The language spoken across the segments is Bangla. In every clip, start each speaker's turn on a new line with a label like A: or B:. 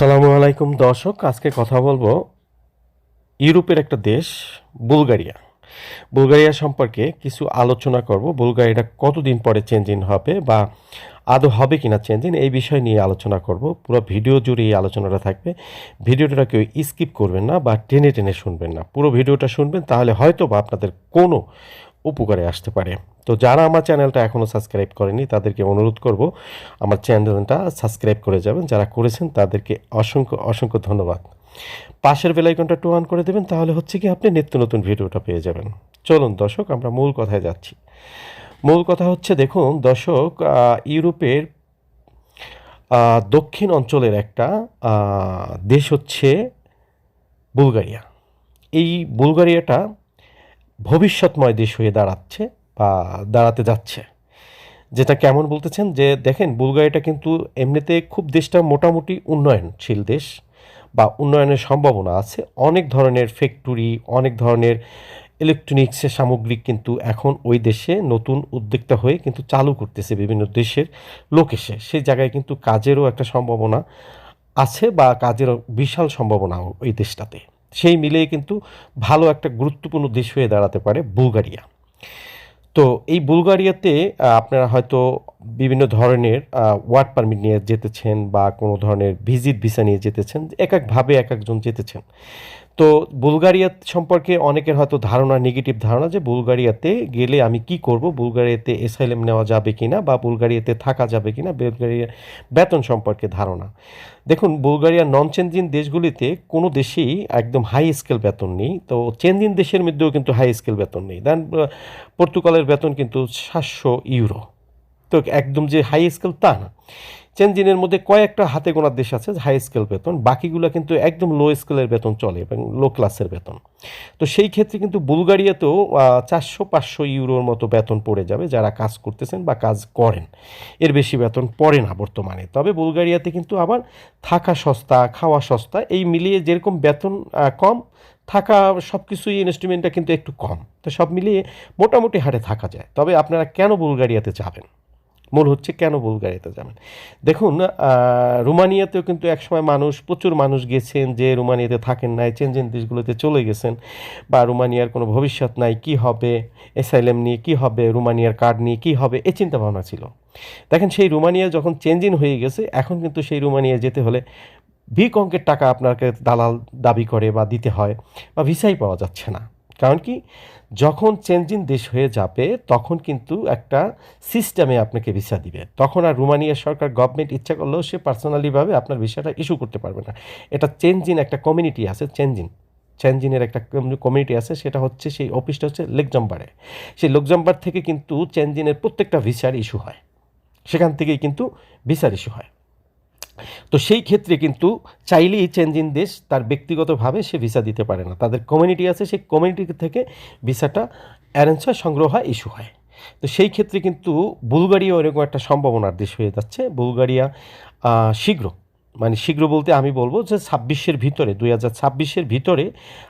A: আসসালামু আলাইকুম, দর্শক। আজকে কথা বলব ইউরোপের একটা দেশ, বুলগারিয়া। বুলগারিয়া সম্পর্কে কিছু আলোচনা করব। বুলগারিয়াটা কতদিন পরে চেঞ্জিং হবে বা আদৌ হবে কিনা চেঞ্জিং এই বিষয় নিয়ে আলোচনা করব। পুরো ভিডিও জুড়ে এই আলোচনাটা থাকবে। ভিডিওটা কেউ স্কিপ করবেন না বা টেনে টেনে শুনবেন না। পুরো ভিডিওটা শুনবেন, তাহলে হয়তো বা আপনাদের কোনো উপকারে আসতে পারে। তো যারা আমার চ্যানেলটা এখনও সাবস্ক্রাইব করেনি, তাদেরকে অনুরোধ করব, আমার চ্যানেলটা সাবস্ক্রাইব করে যাবেন। যারা করেছেন, তাদেরকে অসংখ্য অসংখ্য ধন্যবাদ। পাশের বেলাইকনটা টু অন করে দেবেন, তাহলে হচ্ছে কি আপনি নিত্য নতুন ভিডিওটা পেয়ে যাবেন। চলুন দর্শক, আমরা মূল কথায় যাচ্ছি। মূল কথা হচ্ছে, দেখুন, দর্শক ইউরোপের দক্ষিণ অঞ্চলের একটা দেশ হচ্ছে বুলগারিয়া। এই বুলগারিয়াটা ভবিষ্যৎময় দেশ হয়ে দাঁড়াচ্ছে বা দাঁড়াতে যাচ্ছে। যেটা কেমন বলতেছেন যে, দেখেন, বুলগারিয়াটা কিন্তু এমনিতে খুব দেশটা মোটামুটি উন্নয়নশীল দেশ বা উন্নয়নের সম্ভাবনা আছে। অনেক ধরনের ফ্যাক্টরি অনেক ধরনের ইলেকট্রনিক্সের সামগ্রিক কিন্তু এখন ওই দেশে নতুন উদ্যোক্তা হয়ে কিন্তু চালু করতেছে বিভিন্ন দেশের লোক এসে। সেই জায়গায় কিন্তু কাজেরও একটা সম্ভাবনা আছে বা কাজেরও বিশাল সম্ভাবনা ওই দেশটাতে। সেই মিলেই কিন্তু ভালো একটা গুরুত্বপূর্ণ দেশ হয়ে দাঁড়াতে পারে বুলগারিয়া। তো এই বুলগারিয়াতে আপনারা হয়তো বিভিন্ন ধরনের ওয়ার্ক পারমিট নিয়ে যেতেছেন বা কোনো ধরনের ভিজিট ভিসা নিয়ে যেতেছেন এক একভাবে এক একজন যেতেছেন। তো বুলগারিয়া সম্পর্কে অনেকের হয়তো ধারণা নেগেটিভ ধারণা যে বুলগারিয়াতে গেলে আমি কি করব? বুলগারিয়াতে এসাইলেম নেওয়া যাবে কি না বা বুলগারিয়াতে থাকা যাবে কিনা? বুলগারিয়া বেতন সম্পর্কে ধারণা। দেখুন বুলগারিয়ার নন চেঞ্জিন দেশগুলিতে কোনো দেশেই একদম হাই স্কেল বেতন নেই। তো চেঞ্জিন দেশের মধ্যেও কিন্তু হাই স্কেল বেতন নেই। দেন পর্তুগালের বেতন কিন্তু সাতশো ইউরো। তো একদম যে হাই স্কেল তা না। চেনজিনের মধ্যে কয়েকটা হাতে গোনার দেশ আছে হাই স্কেল বেতন। বাকিগুলো কিন্তু একদম লো স্কেলের বেতন চলে এবং লো ক্লাসের বেতন। তো সেই ক্ষেত্রে কিন্তু বুলগারিয়াতেও চারশো পাঁচশো ইউরোর মতো বেতন পড়ে যাবে যারা কাজ করতেছেন বা কাজ করেন। এর বেশি বেতন পড়ে না বর্তমানে। তবে বুলগারিয়াতে কিন্তু আবার থাকা সস্তা, খাওয়া সস্তা, এই মিলিয়ে যেরকম বেতন কম, থাকা সব কিছুই ইনস্ট্রুমেন্টটা কিন্তু একটু কম। তো সব মিলিয়ে মোটামুটি হারে থাকা যায়। তবে আপনারা কেন বুলগারিয়াতে যাবেন? মূল হচ্ছে কেন বুলগারিয়াতে যাবেন? দেখুন রোমানিয়াতেও কিন্তু একসময় মানুষ, প্রচুর মানুষ গেছেন যে রোমানিয়াতে থাকেন নাই চেঞ্জেন দেশগুলোতে চলে গেছেন বা রোমানিয়ার কোনো ভবিষ্যৎ নাই, কি হবে এসাইলেম নিয়ে কি হবে, রোমানিয়ার কার্ড নিয়ে কি হবে, এ চিন্তা ভাবনা ছিল। দেখেন, সেই রোমানিয়া যখন চেঞ্জিং হয়ে গেছে, এখন কিন্তু সেই রোমানিয়া যেতে হলে ভিক অঙ্কের টাকা আপনাকে দালাল দাবি করে বা দিতে হয় বা ভিসাই পাওয়া যাচ্ছে না। কারণ কি, যখন চেঞ্জিং দেশ হয়ে যাবে, তখন কিন্তু একটা সিস্টেমে আপনাকে ভিসা দিবে। তখন আর রোমানিয়া সরকার গভর্নমেন্ট ইচ্ছা করলেও সে পার্সোনালিভাবে আপনার ভিসাটা ইস্যু করতে পারবে না। এটা চেঞ্জিন একটা কমিউনিটি আছে, চেঞ্জিন। চেঞ্জিনের একটা কমিউনিটি আছে, সেটা হচ্ছে সেই অফিসটা হচ্ছে লেকজাম্বারে। সেই লেকজাম্বার থেকে কিন্তু চেঞ্জিনের প্রত্যেকটা ভিসার ইস্যু হয়। সেখান থেকেই কিন্তু ভিসার ইস্যু হয়। তো সেই ক্ষেত্রে কিন্তু চাইলেই চেঞ্জিং দেশ তার ব্যক্তিগতভাবে সে ভিসা দিতে পারে না। তাদের কমিউনিটি আছে, সেই কমিউনিটি থেকে ভিসাটা অ্যারেঞ্জ হয়, সংগ্রহ হয় ইস্যু হয়। তো সেই ক্ষেত্রে কিন্তু বুলগারিয়া এরকম একটা সম্ভাবনার দেশ হয়ে যাচ্ছে। বুলগারিয়া শীঘ্র মানে শীঘ্র বলতে আমি বলব যে ছাব্বিশের ভিতরে, দুই হাজার ছাব্বিশের ভিতরে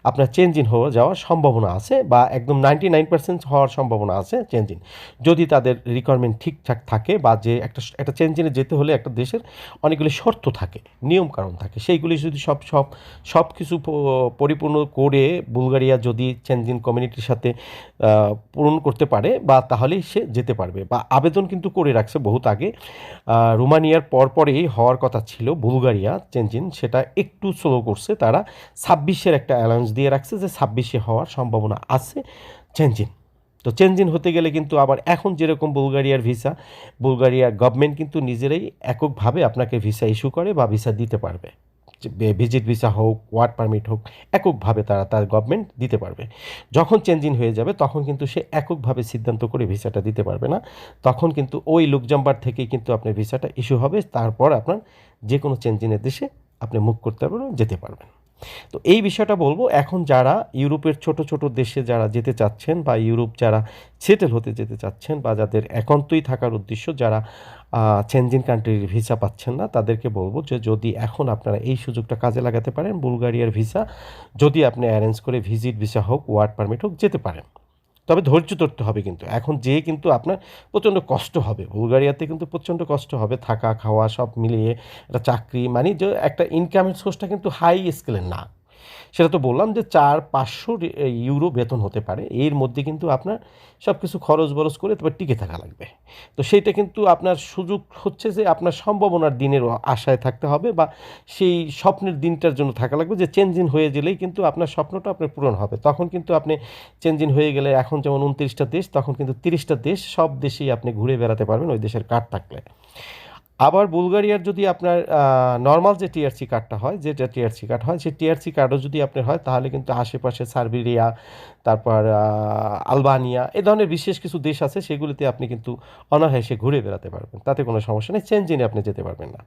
A: আপনার চেঞ্জিং হয়ে যাওয়ার সম্ভাবনা আছে বা একদম নাইনটি নাইন পার্সেন্ট হওয়ার সম্ভাবনা আছে চেঞ্জিং যদি তাদের রিকোয়ারমেন্ট ঠিকঠাক থাকে বা যে একটা একটা চেঞ্জিংয়ে যেতে হলে একটা দেশের অনেকগুলি শর্ত থাকে নিয়ম কারণ থাকে, সেইগুলি যদি সব সব সব কিছু পরিপূর্ণ করে বুলগারিয়া যদি চেঞ্জিং কমিউনিটির সাথে পূরণ করতে পারে বা তাহলেই সে যেতে পারবে। বা আবেদন কিন্তু করে রাখছে বহুত আগে। রোমানিয়ার পরপরেই হওয়ার কথা ছিল বুলগারিয়া চেঞ্জিন সেটা একটু স্লো করছে, তারা ছাব্বিশের একটা অ্যালাউন্স দিয়ে রাখছে যে ছাব্বিশে হওয়ার সম্ভাবনা আছে চেঞ্জিন তো চেঞ্জিন হতে গেলে কিন্তু আবার এখন যেরকম বুলগারিয়ার ভিসা বুলগারিয়ার গভর্নমেন্ট কিন্তু নিজেরাই এককভাবে আপনাকে ভিসা ইস্যু করে বা ভিসা দিতে পারবে। ভিজিট ভিসা হোক, ওয়ার্ক পারমিট হোক, এককভাবে তারা তার গভর্নমেন্ট দিতে পারবে। যখন চেঞ্জিং হয়ে যাবে, তখন কিন্তু সে এককভাবে সিদ্ধান্ত করে ভিসাটা দিতে পারবে না। তখন কিন্তু ওই লুকজাম্বার থেকেই কিন্তু আপনার ভিসাটা ইস্যু হবে। তারপর আপনার যে কোনো চেঞ্জিংয়ের দেশে আপনি মুখ করতে পারবেন, যেতে পারবেন। তো এই বিষয়টা বলব, এখন যারা ইউরোপের ছোট ছোট দেশে যারা যেতে চাচ্ছেন বা ইউরোপ যারা সেটেল হতে যেতে চাচ্ছেন বা যাদের একান্তই থাকার উদ্দেশ্য যারা চেঞ্জিং কান্ট্রির ভিসা পাচ্ছেন না, তাদেরকে বলব যে যদি এখন আপনারা এই সুযোগটা কাজে লাগাতে পারেন বুলগারিয়ার ভিসা যদি আপনি অ্যারেঞ্জ করে ভিজিট ভিসা হোক ওয়ার্ক পারমিট হোক, যেতে পারেন। তবে ধৈর্য ধরতে হবে কিন্তু। এখন যে কিন্তু আপনার প্রচণ্ড কষ্ট হবে। বুলগারিয়াতে কিন্তু প্রচণ্ড কষ্ট হবে থাকা, খাওয়া সব মিলিয়ে। একটা চাকরি মানে যে একটা ইনকামের সোর্সটা কিন্তু হাই স্কেলের না। সেটা তো বললাম যে চার পাঁচশো ইউরো বেতন হতে পারে। এর মধ্যে কিন্তু আপনার সব কিছু খরচ বরচ করে তবে টিকে থাকা লাগবে। তো সেইটা কিন্তু আপনার সুযোগ হচ্ছে যে আপনার সম্ভাবনার দিনের আশায় থাকতে হবে বা সেই স্বপ্নের দিনটার জন্য থাকা লাগবে যে চেঞ্জিং হয়ে গেলেই কিন্তু আপনার স্বপ্নটা আপনার পূরণ হবে। তখন কিন্তু আপনি চেঞ্জিং হয়ে গেলে এখন যেমন উনত্রিশটা দেশ, তখন কিন্তু তিরিশটা দেশ সব দেশেই আপনি ঘুরে বেড়াতে পারবেন ওই দেশের কার্ড থাকলে। আবার বুলগারিয়ার যদি আপনার নর্মাল যে টিআরসি কার্ডটা হয় যেটা টিআরসি কার্ড হয়, সেই টিআরসি কার্ডও যদি আপনার হয়, তাহলে কিন্তু আশেপাশে সার্বিরিয়া, তারপর আলবানিয়া, এ ধরনের বিশেষ কিছু দেশ আছে, সেগুলিতে আপনি কিন্তু অনায়াসে ঘুরে বেড়াতে পারবেন। তাতে কোনো সমস্যা নেই চেঞ্জিনে আপনি যেতে পারবেন না।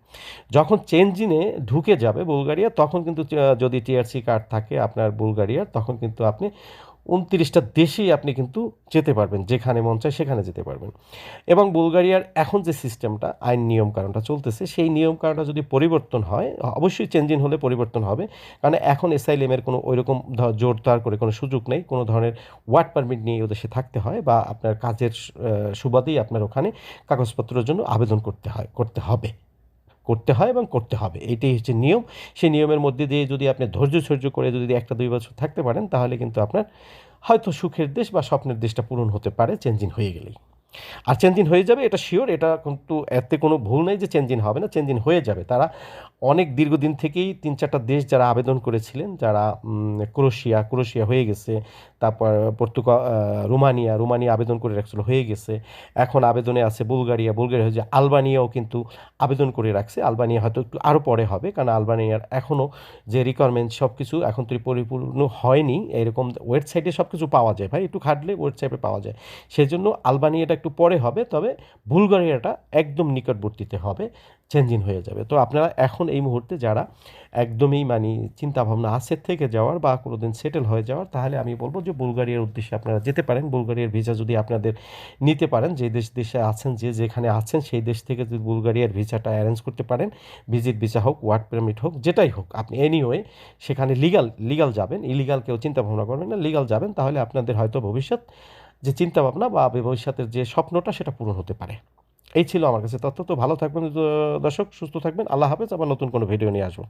A: যখন চেঞ্জিনে ঢুকে যাবে বুলগারিয়া, তখন কিন্তু যদি টিআরসি কার্ড থাকে আপনার বুলগারিয়ার, তখন কিন্তু আপনি উনত্রিশটা দেশেই আপনি কিন্তু যেতে পারবেন, যেখানে মন চায় সেখানে যেতে পারবেন। এবং বুলগারিয়ার এখন যে সিস্টেমটা, আইন নিয়ম কারণটা চলতেছে, সেই নিয়ম কারণটা যদি পরিবর্তন হয়, অবশ্যই চেঞ্জিং হলে পরিবর্তন হবে, কারণ এখন এসআইএমের কোনো ওইরকম জোরদার করে কোনো সুযোগ নেই, কোনো ধরনের ওয়ার্ড পারমিট নিয়ে ও দেশে থাকতে হয় বা আপনার কাজের সুবাদেই আপনার ওখানে কাগজপত্রের জন্য আবেদন করতে হয়, করতে হবে। করতে হয় এবং করতে হবে। এইটাই হচ্ছে নিয়ম। সেই নিয়মের মধ্যে দিয়ে যদি আপনি ধৈর্য সহ্য করে যদি একটা দুই বছর থাকতে পারেন, তাহলে কিন্তু আপনার হয়তো সুখের দেশ বা স্বপ্নের দেশটা পূরণ হতে পারে, চেঞ্জিং হয়ে গেলেই। আর চেঞ্জিং হয়ে যাবে, এটা শিওর এটা কিন্তু এতে কোনো ভুল নেই যে চেঞ্জিং হবে না চেঞ্জিং হয়ে যাবে। তারা অনেক দীর্ঘদিন থেকেই তিন চারটা দেশ যারা আবেদন করেছিলেন, যারা ক্রোশিয়া ক্রোশিয়া হয়ে গেছে, তারপর পর্তুগাল রোমানিয়া রোমানিয়া আবেদন করে রাখছিল, হয়ে গেছে। এখন আবেদনে আছে বুলগারিয়া বুলগারিয়া হয়েছে, আলবানিয়াও কিন্তু আবেদন করে রাখছে। আলবানিয়া হয়তো একটু আরও পরে হবে, কারণ আলবানিয়ার এখনও যে রিকোয়ারমেন্ট সব কিছু এখন তো পরিপূর্ণ হয়নি এরকম ওয়েবসাইটে সব কিছু পাওয়া যায় ভাই, একটু খাটলে ওয়েবসাইটে পাওয়া যায়। সেই জন্য আলবানিয়াটা একটু পরে হবে, তবে বুলগারিয়াটা একদম নিকটবর্তীতে হবে চেঞ্জিং হয়ে যাবে। তো আপনারা এখন এই মুহূর্তে যারা একদমই মানে চিন্তাভাবনা আছে থেকে যাওয়ার বা কোনো দিন সেটেল হয়ে যাওয়ার, তাহলে আমি বলব যে বুলগারিয়ার উদ্দেশ্যে আপনারা যেতে পারেন। বুলগারিয়ার ভিসা যদি আপনাদের নিতে পারেন, যে দেশ দেশে আছেন, যে যেখানে আছেন, সেই দেশ থেকে যদি বুলগারিয়ার ভিসাটা অ্যারেঞ্জ করতে পারেন ভিজিট ভিসা হোক ওয়ার্ক পারমিট হোক, যেটাই হোক, আপনি এনিওয়ে সেখানে লিগাল লিগাল যাবেন ইলিগাল কেউ চিন্তাভাবনা করবেন না লিগাল যাবেন, তাহলে আপনাদের হয়তো ভবিষ্যৎ যে চিন্তা ভাবনা বা ভবিষ্যতের যে স্বপ্নটা সেটা পূরণ হতে পারে। এই ছিল আমার কাছে তথ্য। তো ভালো থাকবেন, দর্শক, সুস্থ থাকবেন। আল্লাহ হাফেজ। আবার নতুন কোনো ভিডিও নিয়ে আসব।